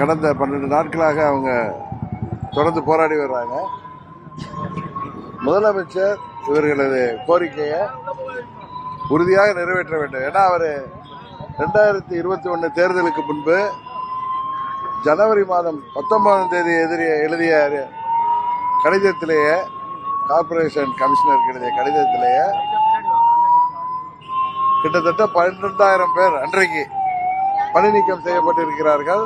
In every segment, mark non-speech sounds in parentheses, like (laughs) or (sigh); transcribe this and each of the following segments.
கடந்த பன்னெண்டு நாட்களாக அவங்க தொடர்ந்து போராடி வர்றாங்க. முதலமைச்சர் இவர்களது கோரிக்கையை உறுதியாக நிறைவேற்ற வேண்டும். ஏன்னா அவர் ரெண்டாயிரத்தி இருபத்தி ஒன்று தேர்தலுக்கு முன்பு ஜனவரி மாதம் பத்தொன்பதாம் தேதி எதிரிய எழுதிய கடிதத்திலேயே கார்ப்பரேஷன் கமிஷனருக்கு எழுதிய கடிதத்திலேயே கிட்டத்தட்ட பன்னிரெண்டாயிரம் பேர் அன்றைக்கு பணி நீக்கம் செய்யப்பட்டிருக்கிறார்கள்.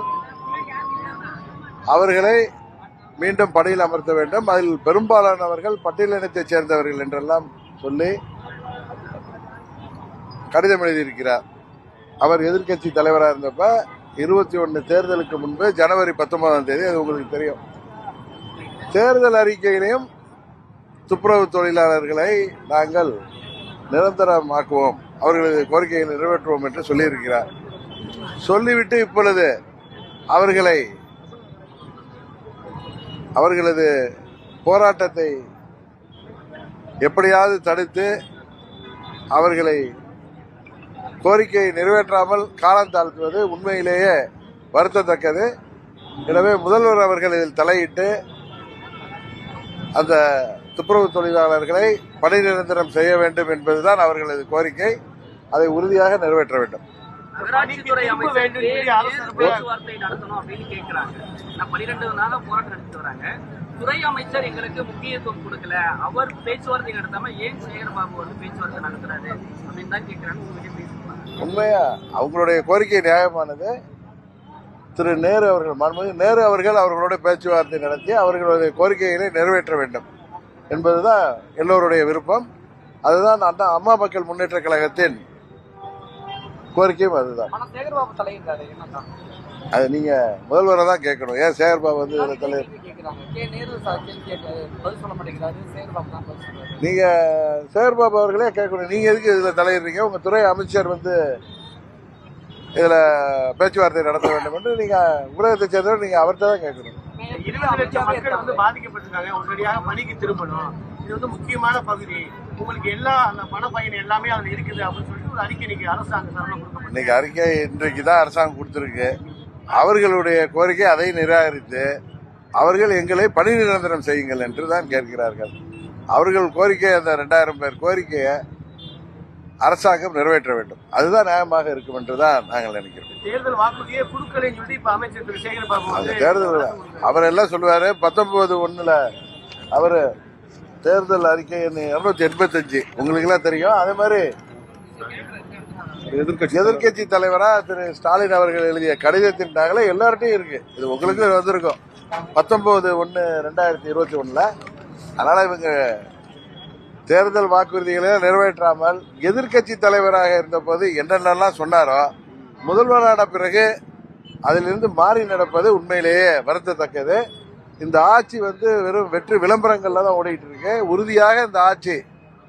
அவர்களை மீண்டும் பணியில் அமர்த்த வேண்டும். அதில் பெரும்பாலானவர்கள் பட்டியலினத்தைச் சேர்ந்தவர்கள் என்றெல்லாம் சொல்லி கடிதம் எழுதியிருக்கிறார். அவர் எதிர்க்கட்சி தலைவராக இருந்தப்ப இருபத்தி ஒன்று தேர்தலுக்கு முன்பு ஜனவரி பத்தொன்பதாம் தேதி அது உங்களுக்கு தெரியும். தேர்தல் அறிக்கையிலையும் துப்புரவு தொழிலாளர்களை நாங்கள் நிரந்தரமாக்குவோம். அவர்களது கோரிக்கையை நிறைவேற்றுவோம் என்று சொல்லியிருக்கிறார். சொல்லிவிட்டு இப்பொழுது அவர்களை அவர்களது போராட்டத்தை எப்படியாவது தடுத்து அவர்களை கோரிக்கையை நிறைவேற்றாமல் காலம் தாழ்த்துவது உண்மையிலேயே வருத்தத்தக்கது. எனவே முதல்வர் அவர்கள் இதில் தலையிட்டு அந்த துப்புரவு தொழிலாளர்களை பணி நிரந்தரம் செய்ய வேண்டும் என்பதுதான் அவர்களது கோரிக்கை. அதை உறுதியாக நிறைவேற்ற வேண்டும். நகராட்சித்துறை அமைச்சர் பேச்சுவார்த்தை நடத்தணும் அப்படின்னு கேட்கிறாங்க நான் பன்னிரெண்டு நாளா போராட்டம் நடத்திட்டு வராங்க. துறை அமைச்சர் எங்களுக்கு முக்கியத்துவம் கொடுக்கல. அவர் பேச்சுவார்த்தை நடத்தாம ஏன் சேகர் பாபு வந்து பேச்சுவார்த்தை நடத்துறாரு அப்படின்னு தான் கேட்கிறாங்க உண்மையா? அவங்களுடைய கோரிக்கை நியாயமானது. திரு நேரு அவர்கள் மாண்புமிகு நேரு அவர்கள் அவர்களோட பேச்சுவார்த்தை நடத்தி அவர்களுடைய கோரிக்கைகளை நிறைவேற்ற வேண்டும் என்பதுதான் எல்லோருடைய விருப்பம். அதுதான் அண்ணா அம்மா மக்கள் முன்னேற்ற கழகத்தின் கோரிக்கையும் அதுதான். அது நீங்க முதல்வரை தான் கேட்கணும். ஏன் சேகர்பாபு வந்து இதுல தலை கேள்வி கேட்கிறாங்க கே. நேரு சார் கேள்வி கேட்டு பதில் சொல்ல மாட்டேங்கிறாரு. சேகர்பாபு தான் பதில் சொல்றாரு. நீங்க சேகர்பாபு அவர்களே கேட்கணும். நீங்க எதுக்கு இதுல தலையிடுறீங்க? உங்க துறை அமைச்சர் வந்து இதுல பேச்சுவார்த்தை நடத்த வேண்டும் என்று நீங்க ஊடகத்தை சேர்ந்தவர் நீங்க அவர்கிட்ட தான் கேட்கணும். மக்கள் வந்து பாதிக்கப்பட்டிருக்காங்க. உடனடியாக பணிக்கு திரும்பணும். இது வந்து முக்கியமான பகுதி. உங்களுக்கு எல்லா அந்த பண பயன் எல்லாமே அதுல இருக்குது அப்படின்னு அறிக்கை இன்னைக்கு அறிக்கை இன்றைக்கு தான் அரசாங்கம் கொடுத்திருக்கு. அவர்களுடைய கோரிக்கை அதை நிராகரித்து அவர்கள் எங்களை பணி நிரந்தரம் செய்யுங்கள் என்று தான் கேட்கிறார்கள். அவர்கள் கோரிக்கை அந்த ரெண்டாயிரம் பேர் கோரிக்கையை அரசாங்கம் நிறைவேற்ற வேண்டும். அதுதான் நியாயமாக இருக்கும் என்று தான் நாங்கள் நினைக்கிறோம். தேர்தல் வாக்குறுதியே குழுக்களைன்னு சொல்லி இப்ப அமைச்சர் திரு சேகர் பாபு அந்த வந்து தேர்தல் அவர் எல்லாம் சொல்லுவாரு பத்தொன்பது ஒண்ணுல அவரு தேர்தல் அறிக்கை இருநூத்தி எண்பத்தஞ்சு. உங்களுக்கு எல்லாம் தெரியும். அதே மாதிரி எதிர்கட்சி எதிர்கட்சி தலைவரா திரு ஸ்டாலின் அவர்கள் எழுதிய கடிதத்தின் நகலை எல்லார்ட்டையும் இருக்கு. இது உங்களுக்கு வந்திருக்கும். பத்தொன்பது ஒன்று ரெண்டாயிரத்தி இருபத்தி ஒன்றில் அதனால் இவங்க தேர்தல் வாக்குறுதிகளை நிறைவேற்றாமல் எதிர்க்கட்சி தலைவராக இருந்தபோது என்னென்னலாம் சொன்னாரோ முதல்வரான பிறகு அதிலிருந்து மாறி நடப்பது உண்மையிலேயே வருத்தத்தக்கது. இந்த ஆட்சி வந்து வெறும் வெற்றி விளம்பரங்கள்ல தான் ஓடிட்டு இருக்கு. உறுதியாக இந்த ஆட்சி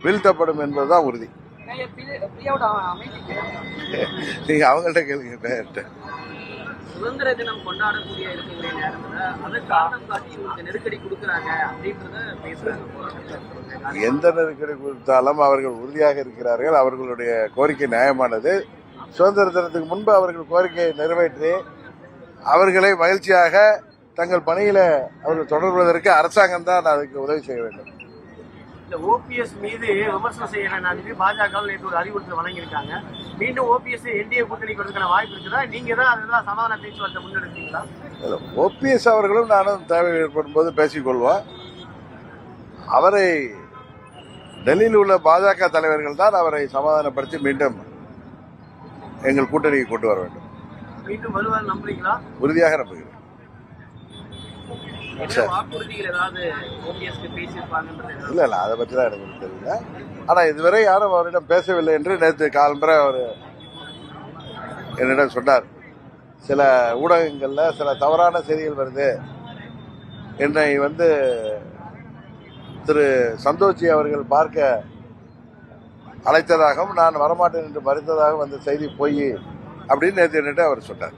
வீழ்த்தப்படும் என்பதுதான் உறுதி. (laughs) நீங்க அவங்கள்ட்ட கேளுங்க நேர்கிட்ட. சுதந்திர தினம் கொண்டாடக்கூடிய இருக்கக்கூடிய நேரத்துல அதை காரணம் காட்டி இவங்களுக்கு நெருக்கடி கொடுக்குறாங்க அப்படின்றத பேசுறாங்க. எந்த நெருக்கடி கொடுத்தாலும் அவர்கள் உறுதியாக இருக்கிறார்கள் அவர்களுடைய கோரிக்கை நியாயமானது சுதந்திர தினத்துக்கு முன்பு அவர்கள் கோரிக்கையை நிறைவேற்றி அவர்களை மகிழ்ச்சியாக தங்கள் பணியில அவர்கள் தொடர்வதற்கு அரசாங்கம் தான் அதுக்கு உதவி செய்ய வேண்டும் இந்த ஓபிஎஸ் மீது விமர்சனம் செய்யணும் பாஜக நேற்று ஒரு அறிவுறுத்தல் வழங்கியிருக்காங்க. மீண்டும் ஓபிஎஸ் என்டிஏ கூட்டணிக்கு வரதுக்கான வாய்ப்பு இருக்குதா? நீங்க தான் அதெல்லாம் சமாதான பேச்சுவார்த்தை முன்னெடுத்தீங்களா ஓபிஎஸ் அவர்களும் நானும் தேவை ஏற்படும் போது பேசிக்கொள்வோம். அவரை டெல்லியில் உள்ள பாஜக தலைவர்கள் தான் அவரை சமாதானப்படுத்தி மீண்டும் எங்கள் கூட்டணிக்கு கொண்டு வர வேண்டும். மீண்டும் வருவார் நம்புறீங்களா? உறுதியாக நம்புகிறேன். இல்ல இல்ல அதை பற்றி தான் எனக்கு தெரியல. ஆனா இதுவரை யாரும் அவரிடம் பேசவில்லை என்று நேற்று காலம்பரை அவர் என்னிடம் சொன்னார். சில ஊடகங்கள்ல சில தவறான செய்திகள் வருது. என்னை வந்து திரு சந்தோஷி அவர்கள் பார்க்க அழைத்ததாகவும் நான் வரமாட்டேன் என்று மறுத்ததாகவும் வந்த செய்தி பொய் அப்படின்னு நேற்று என்னிட்ட அவர் சொன்னார்.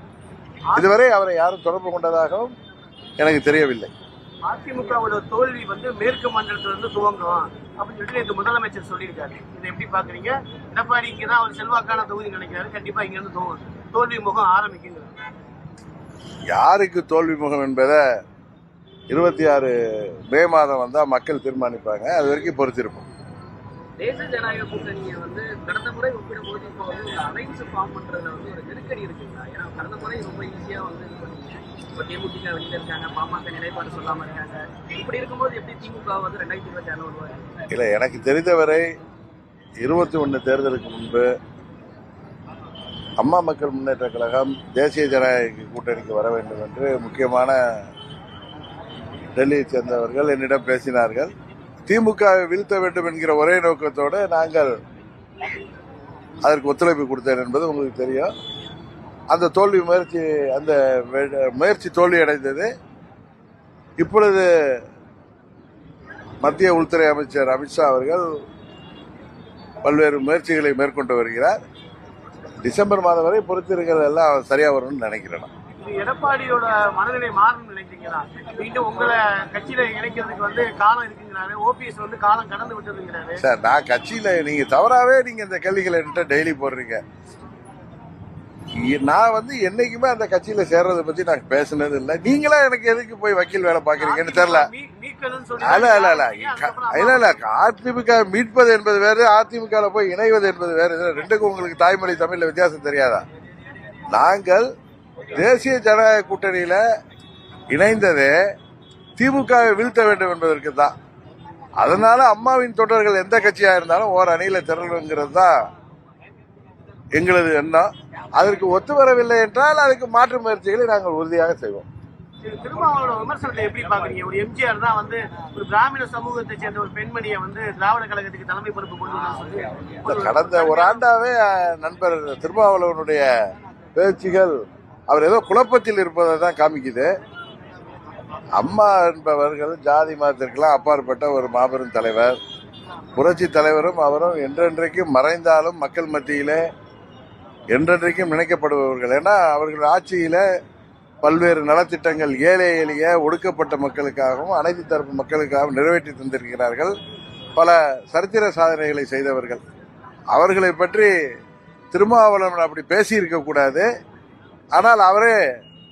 இதுவரை அவரை யாரும் தொடர்பு கொண்டதாகவும் எனக்கு தெரியவில்லை. அதிமுகவோட தோல்வி வந்து மேற்கு மண்டலத்துல இருந்து துவங்கும் அப்படின்னு சொல்லிட்டு நேற்று முதலமைச்சர் சொல்லியிருக்காரு. இதை எப்படி பாக்குறீங்க எடப்பாடி இங்கதான் அவர் செல்வாக்கான தொகுதி நினைக்கிறாரு. கண்டிப்பா இங்க இருந்து தோல்வி முகம் ஆரம்பிக்குங்கிறாரு. யாருக்கு தோல்வி முகம் என்பதை இருபத்தி ஆறு மே மாதம் வந்தால் மக்கள் தீர்மானிப்பாங்க. அது வரைக்கும் பொறுத்திருப்போம். தேச ஜனநாயக கூட்டணியை வந்து கடந்த முறை ஒப்பிடும்போது இப்போ வந்து ஒரு அலைன்ஸ் ஃபார்ம் பண்றதுல வந்து ஒரு நெருக்கடி இருக்குங்களா? ஏன்னா கடந்த முறை ரொம்ப ஈஸியா வந்து இது பண்ணீங்க இப்போ தேமுதிக வெளியில இருக்காங்க பாமக நிலைப்பாடு சொல்லாம இருக்காங்க. இப்படி இருக்கும்போது எப்படி திமுக வந்து ரெண்டாயிரத்தி இருபத்தி ஆறு வருவாங்க இல்லை எனக்கு தெரிந்தவரை இருபத்தி ஒன்று தேர்தலுக்கு முன்பு அம்மா மக்கள் முன்னேற்ற கழகம் தேசிய ஜனநாயக கூட்டணிக்கு வர வேண்டும் என்று முக்கியமான டெல்லியை சேர்ந்தவர்கள் என்னிடம் பேசினார்கள். திமுகவை வீழ்த்த வேண்டும் என்கிற ஒரே நோக்கத்தோடு நாங்கள் அதற்கு ஒத்துழைப்பு கொடுத்தேன் என்பது உங்களுக்கு தெரியும். அந்த தோல்வி முயற்சி அந்த முயற்சி தோல்வி அடைந்தது. இப்பொழுது மத்திய உள்துறை அமைச்சர் அமித்ஷா அவர்கள் பல்வேறு முயற்சிகளை மேற்கொண்டு வருகிறார். டிசம்பர் மாதம் வரை பொறுத்திருக்கிறது எல்லாம் சரியாக வரும்னு நினைக்கிறேன். எடப்பாடியோட மனநிலை மாறணும்னு நினைக்கிறீங்களா? மீண்டும் உங்களை கட்சியில இணைக்கிறதுக்கு வந்து காலம் இருக்குங்கிறாரு ஓபிஎஸ் வந்து காலம் கடந்து விட்டதுங்கிறாரு. சார் நான் கட்சியில நீங்க தவறாவே நீங்க இந்த கேள்விகளை என்கிட்ட டெய்லி போடுறீங்க. நான் வந்து என்னைக்குமே அந்த கட்சியில சேர்றதை பத்தி நான் பேசுனது இல்லை. நீங்களா எனக்கு எதுக்கு போய் வக்கீல் வேலை பாக்குறீங்கன்னு தெரியல. இல்ல இல்ல அதுக்கப்புறம் இல்ல இல்ல. அதிமுக மீட்பது என்பது வேறு அதிமுக போய் இணைவது என்பது வேறு. ரெண்டுக்கும் உங்களுக்கு தாய்மொழி தமிழ்ல வித்தியாசம் தெரியாதா? நாங்கள் தேசிய ஜனநாயக கூட்டணியில இணைந்ததே திமுகவை வீழ்த்த வேண்டும் என்பதற்கு தான். அதனால அம்மாவின் தொண்டர்கள் எந்த கட்சியா இருந்தாலும் ஓர் அணியில திரளுங்கிறது தான் எங்களது எண்ணம். அதற்கு ஒத்து வரவில்லை என்றால் அதுக்கு மாற்று முயற்சிகளை நாங்கள் உறுதியாக செய்வோம். விமர்சனத்தை எப்படி பாக்குறீங்க ஒரு எம்ஜிஆர் தான் வந்து ஒரு பிராமண சமூகத்தை சேர்ந்த ஒரு பெண்மணியை வந்து திராவிட கழகத்துக்கு தலைமை பொறுப்பு கொண்டு கடந்த ஒரு ஆண்டாவே நண்பர் திருமாவளவனுடைய பேச்சுகள் அவர் ஏதோ குழப்பத்தில் இருப்பதை தான் காமிக்குது. அம்மா என்பவர்கள் ஜாதி மதத்திற்கெல்லாம் அப்பாற்பட்ட ஒரு மாபெரும் தலைவர். புரட்சி தலைவரும் அவரும் என்றென்றைக்கும் மறைந்தாலும் மக்கள் மத்தியிலே என்றென்றைக்கும் நினைக்கப்படுபவர்கள். ஏன்னா அவர்கள் ஆட்சியில் பல்வேறு நலத்திட்டங்கள் ஏழை எளிய ஒடுக்கப்பட்ட மக்களுக்காகவும் அனைத்து தரப்பு மக்களுக்காகவும் நிறைவேற்றி தந்திருக்கிறார்கள். பல சரித்திர சாதனைகளை செய்தவர்கள். அவர்களை பற்றி திருமாவளவன் அப்படி பேசியிருக்கக்கூடாது. ஆனால் அவரே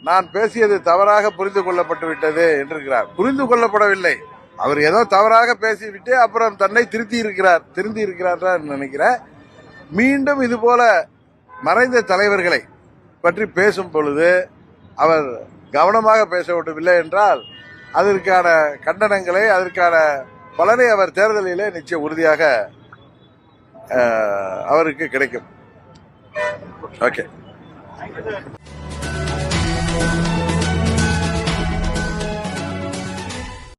நான் பேசியது தவறாக புரிந்து கொள்ளப்பட்டு விட்டது என்றிருக்கிறார். புரிந்து கொள்ளப்படவில்லை. அவர் ஏதோ தவறாக பேசிவிட்டு அப்புறம் தன்னை திருத்தி இருக்கிறார் திருந்தி இருக்கிறார் நினைக்கிறேன். மீண்டும் இது போல மறைந்த தலைவர்களை பற்றி பேசும் பொழுது அவர் கவனமாக பேசவிடவில்லை என்றால் அதற்கான கண்டனங்களை அதற்கான பலனை அவர் தேர்தலிலே நிச்சயம் உறுதியாக அவருக்கு கிடைக்கும். ஓகே. はい、